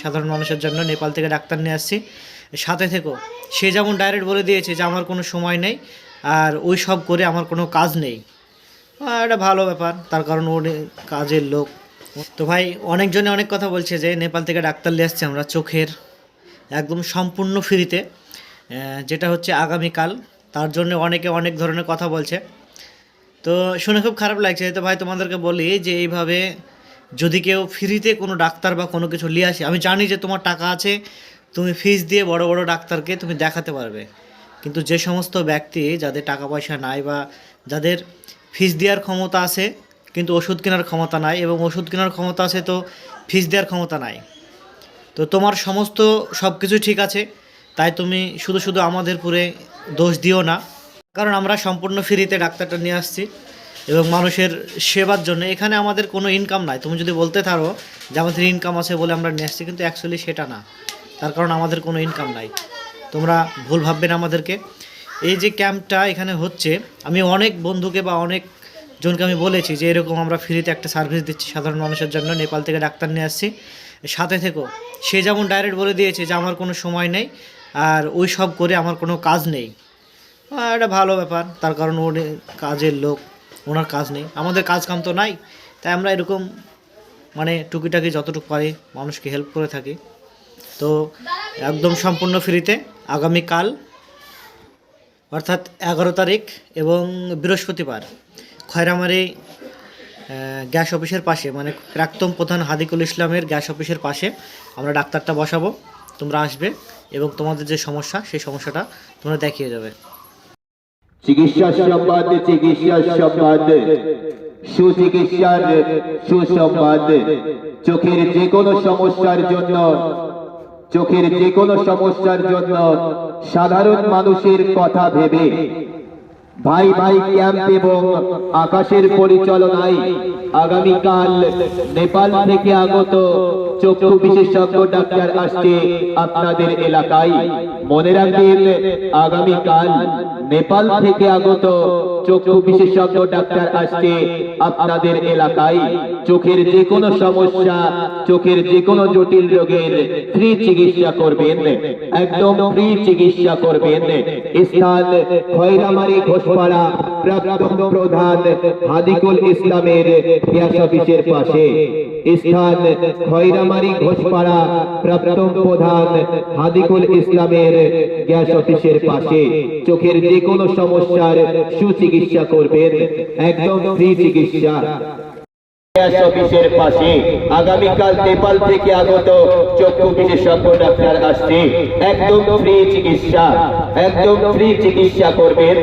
সাধারণ মানুষের জন্য নেপাল থেকে ডাক্তার নিয়ে আসছি। সাথে থেকো, সে যেমন ডাইরেক্ট বলে দিয়েছে যে আমার কোনো সময় নেই আর ওই সব করে আমার কোনো কাজ নেই। এটা ভালো ব্যাপার, তার কারণ ও কাজের লোক। তো ভাই, অনেকজনে অনেক কথা বলছে যে নেপাল থেকে ডাক্তার নিয়ে আসছি আমরা চোখের, একদম সম্পূর্ণ ফ্রিতে। যেটা হচ্ছে আগামীকাল, তার জন্য অনেকে অনেক ধরনের কথা বলছে। তো শুনে খুব খারাপ লাগছে। তো ভাই, তোমাদেরকে বলি যে এইভাবে যদি কেউ ফ্রিতে কোনো ডাক্তার বা কোনো কিছু নিয়ে আসে, আমি জানি যে তোমার টাকা আছে, তুমি ফিস দিয়ে বড় বড় ডাক্তারকে তুমি দেখাতে পারবে। কিন্তু যে সমস্ত ব্যক্তি যাদের টাকা পয়সা নাই বা যাদের ফিস দেওয়ার ক্ষমতা আছে, কিন্তু ওষুধ কেনার ক্ষমতা নাই এবং ওষুধ কেনার ক্ষমতা আছে তো ফিস দেওয়ার ক্ষমতা নাই। তো তোমার সমস্ত সব কিছু ঠিক আছে, তাই তুমি শুধু শুধু আমাদের পুরে দোষ দিও না। কারণ আমরা সম্পূর্ণ ফ্রিতে ডাক্তারটা নিয়ে আসছি। এবং মানুষের সেবার জন্য এখানে আমাদের কোনো ইনকাম নাই। তুমি যদি বলতে থারো যে আমাদের ইনকাম আছে বলে আমরা নিয়ে আসছি, কিন্তু অ্যাকচুয়ালি সেটা না। তার কারণ আমাদের কোনো ইনকাম নাই। তোমরা ভুল ভাববে না আমাদেরকে। এই যে ক্যাম্পটা এখানে হচ্ছে, আমি অনেক বন্ধুকে বা অনেক জনকে আমি বলেছি যে এরকম আমরা ফ্রিতে একটা সার্ভিস দিচ্ছি সাধারণ মানুষের জন্য, নেপাল থেকে ডাক্তার নিয়ে আসছি। সাথে থেকো। সে যেমন ডাইরেক্ট বলে দিয়েছে যে আমার কোনো সময় নেই আর ওই সব করে আমার কোনো কাজ নেই। এটা ভালো ব্যাপার। তার কারণ ও নে- কাজের লোক। ওনার কাজ নেই। আমাদের কাজ কাম তো নাই, তাই আমরা এরকম মানে টুকিটাকি যতটুকু পারি মানুষকে হেল্প করে থাকি। তো একদম সম্পূর্ণ ফ্রিতে আগামীকাল, অর্থাৎ এগারো তারিখ এবং বৃহস্পতিবার খয়রামারি গ্যাস অফিসের পাশে মানে প্রাক্তন প্রধান হাদিকুল ইসলামের গ্যাস অফিসের পাশে আমরা ডাক্তারটা বসাবো। তোমরা আসবে এবং তোমাদের যে সমস্যা, সেই সমস্যাটা তোমরা দেখিয়ে যাবে চিকিৎসা সম্বাদ চিকিৎসা সম্বাদ সুচিকিৎসার সুসম্বাদ চোখের যে কোনো সমস্যার জন্য, চোখের যে কোনো সমস্যার জন্য সাধারণ মানুষের কথা ভেবে ভাই ভাই ক্যাম্প এবং আকাশের পরিচালনায় আগামীকাল নেপাল থেকে আগত চক্ষু বিশেষজ্ঞ ডাক্তার আসছে আপনাদের এলাকায়। মনে রাখবেন, আগামীকাল নেপাল থেকে আগত চক্ষু বিশেষজ্ঞ ডাক্তার আসছে। আপনাদের এলাকায় চোখের যে কোনো সমস্যা, চোখের যে কোনো জটিল রোগের ফ্রি চিকিৎসা করবেন। একদম ফ্রি চিকিৎসা করবেন। স্থান খয়রামারি ঘোষপাড়া, প্রাক্তন প্রধান হাদিকুল ইসলামের গ্যাস অফিসের পাশে। স্থান খয়রামারি ঘোষপাড়া, প্রাক্তন প্রধান হাদিকুল ইসলামের গ্যাস অফিসের পাশে। চোখের যে কোনো সমস্যার সুচিকিৎসা করবেন। একদম ফ্রি চিকিৎসা। অফিসের পাশে। আগামীকাল নেপাল থেকে আগত চক্ষু বিশেষজ্ঞ ডাক্তার আসছে। একদম ফ্রি চিকিৎসা। একদম ফ্রি চিকিৎসা করবেন।